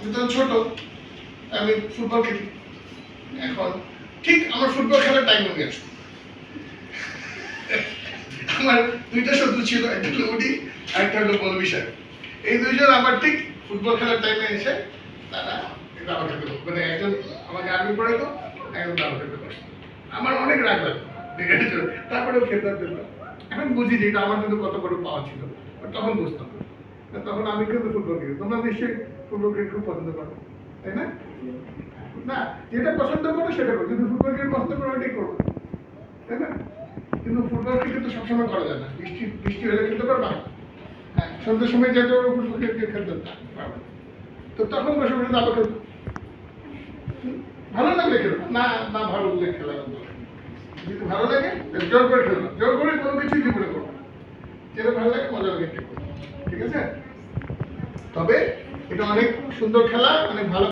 আমি ছোট, আমি ফুটবল খেলি। এখন, ঠিক আমার ফুটবল খেলার টাইম হয়ে গেছে। আমার দুইটা ছিল, একটা হলো উডি একটা হলো এই দুইজন ঠিক ফুটবল খেলার টাইমে এসে তারা মানে একজন আমাকে আর্মি পড়াইতো একজন দাবা আমার অনেক রাগ লাগতো তারপরেও খেলতে এখন বুঝি যে এটা আমার কিন্তু কত বড় পাওয়া ছিল। তখন বুঝতাম। তখন আমি কিন্তু খেলি। তোমরা নিশ্চয়ই ক্রিকেট খুব পছন্দ করো, তাই না? না, যেটা পছন্দ করো সেটা করো পছন্দ করো ওটাই করো, তাই না? কিন্তু ফুটবল ক্রিকেট তো সবসময় করা যায় না। বৃষ্টি বৃষ্টি হলে পারবা হ্যাঁ সন্ধ্যের সময় যেতে ক্রিকেট খেলতে পারবে তো তখন বসে বসে খেলতো ভালো লাগলে খেলো, না না ভালো লাগলে খেলা যদি ভালো লাগে জোর করে খেলো। জোর করে কোনো কিছুই জীবনে করো যেটা ভালো লাগে তবে এটা অনেক সুন্দর খেলা অনেক ভালো